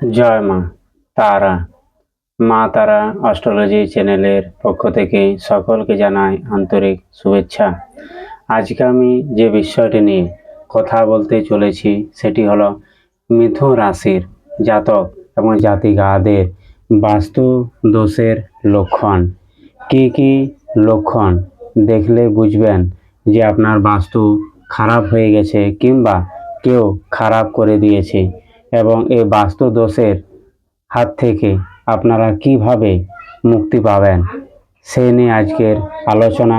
জয় মা। তারা মা তারা অস্ট্রোলজি চ্যানেলের পক্ষ থেকে সকলকে জানাই আন্তরিক শুভেচ্ছা। আজকে আমি যে বিষয়টি নিয়ে কথা বলতে চলেছি, সেটি হলো মিথুন রাশির জাতক এবং জাতিকাদের বাস্তু দোষের লক্ষণ। কি কি লক্ষণ দেখলে বুঝবেন যে আপনার বাস্তু খারাপ হয়ে গেছে কিংবা কেউ খারাপ করে দিয়েছে। এবং এই বাস্তু দোষের হাত থেকে আপনারা কীভাবে মুক্তি পাবেন সেই নিয়ে আজকের আলোচনা।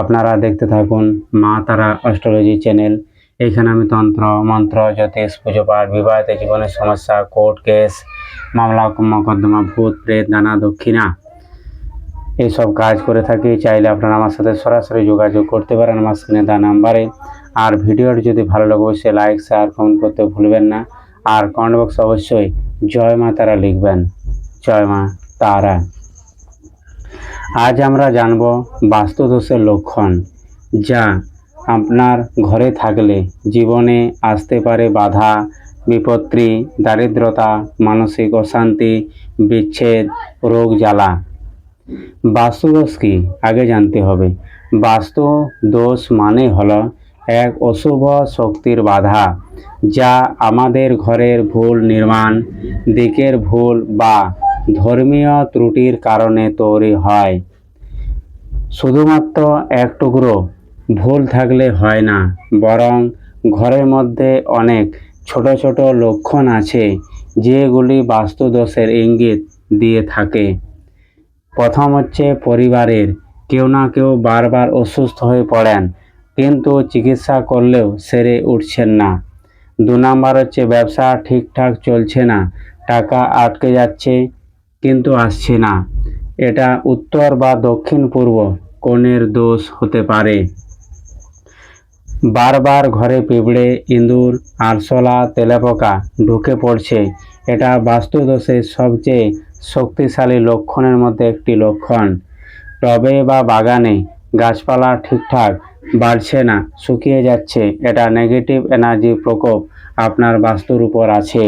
আপনারা দেখতে থাকুন মা তারা অস্ট্রোলজি চ্যানেল। এইখানে আমি তন্ত্র, মন্ত্র, জ্যোতিষ, পুজো পাঠ, বিবাহিত জীবনের সমস্যা, কোর্ট কেস, মামলা, মকদ্দমা, ভূত, প্রেত, নানা, দক্ষিণা এইসব কাজ করে থাকি। চাইলে আপনারা আমার সাথে সরাসরি যোগাযোগ করতে পারেন আমার স্ক্রিনে দেওয়া নাম্বারে। আর ভিডিওটি যদি ভালো লাগে, অবশ্যই লাইক শেয়ার কমেন্ট করতে ভুলবেন না। আর কমেন্ট বক্সে অবশ্যই জয় মা তারা লিখবেন। জয় মা তারা। আজ আমরা জানব বাস্তুদোষের লক্ষণ, যা আপনার ঘরে থাকলে জীবনে আসতে পারে বাধা, বিপত্তি, দারিদ্রতা, মানসিক অশান্তি, বিচ্ছেদ, রোগ, জ্বালা। বাস্তুদোষ কি? আগে জানতে হবে। বাস্তু দোষ মানে হলো এক অশুভ শক্তির বাধা, যা আমাদের ঘরের ভুল নির্মাণ, দিকের ভুল বা ধর্মীয় ত্রুটির কারণে তৈরি হয়। শুধুমাত্র এক টুকরো ভুল থাকলে হয় না, বরং ঘরের মধ্যে অনেক ছোট ছোট লক্ষণ আছে, যেগুলি বাস্তুদোষের ইঙ্গিত দিয়ে থাকে। প্রথম হচ্ছে পরিবারের, কেউ না কেউ বারবার অসুস্থ হয়ে পড়েন কিন্তু চিকিৎসা করলেও সেরে উঠছেন না। দু নাম্বার হচ্ছে ব্যবসা ঠিকঠাক চলছে না, টাকা আটকে যাচ্ছে কিন্তু আসছে না। এটা উত্তর বা দক্ষিণ পূর্ব কোণের দোষ হতে পারে। বারবার ঘরে পিঁপড়ে, ইঁদুর, আরশোলা, তেলাপোকা ঢুকে পড়ছে। এটা বাস্তুদোষের সবচেয়ে শক্তিশালী লক্ষণের মধ্যে একটি লক্ষণ। টবে বা বাগানে গাছপালা ঠিকঠাক বাড়ছে না, শুকিয়ে যাচ্ছে। এটা নেগেটিভ এনার্জি প্রকোপ আপনার বাস্তুর উপর আছে।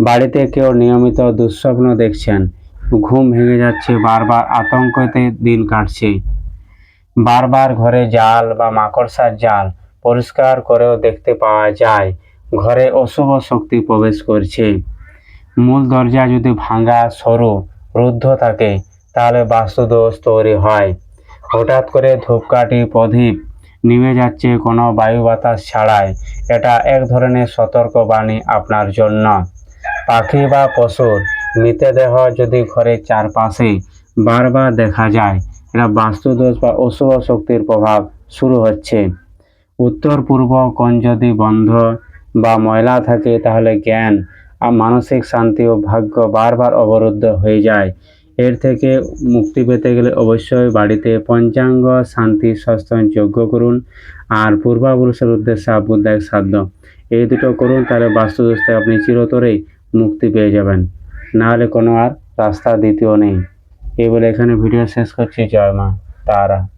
বাড়িতে কেউ নিয়মিত দুঃস্বপ্ন দেখছেন। ঘুম ভেঙে যাচ্ছে, বারবার আতঙ্কতে দিন কাটছে। বারবার ঘরে জাল বা মাকড়সার জাল পরিষ্কার করেও দেখতে পাওয়া যায়, ঘরে অশুভ শক্তি প্রবেশ করছে। মূল দরজা যদি ভাঙা সরু, রুদ্ধ থাকে, তাহলে বাস্তুদোষ তৈরি হয়। হঠাৎ করে ধূপকাঠি প্রদীপ নিভে যাচ্ছে কোনো বায়ু বাতাস ছাড়াই। এটা এক ধরনের সতর্কবাণী আপনার জন্য। পাখি বা পশুর মৃতদেহ যদি ঘরের চারপাশে বারবার দেখা যায়, এটা বাস্তুদোষ বা অশুভ শক্তির প্রভাব শুরু হচ্ছে। উত্তর, পূর্ব কোণ যদি বন্ধ বা ময়লা থাকে, তাহলে জ্ঞান আর মানসিক শান্তি ও ভাগ্য বারবার অবরুদ্ধ হয়ে যায়। এর থেকে মুক্তি পেতে গেলে অবশ্যই বাড়িতে পঞ্চাঙ্গ শান্তি সস্তন যোগ্য করুন। আর পূর্বাপুরুষের উদ্দেশ্যে আবুদায়ক সাধ্য, এই দুটো করুন, তাহলে বাস্তুদোষে আপনি চিরতরেই মুক্তি পেয়ে যাবেন। নাহলে কোনো আর রাস্তা দ্বিতীয় নেই। এই বলে এখানে ভিডিও শেষ করছি। জয় মা, তারা।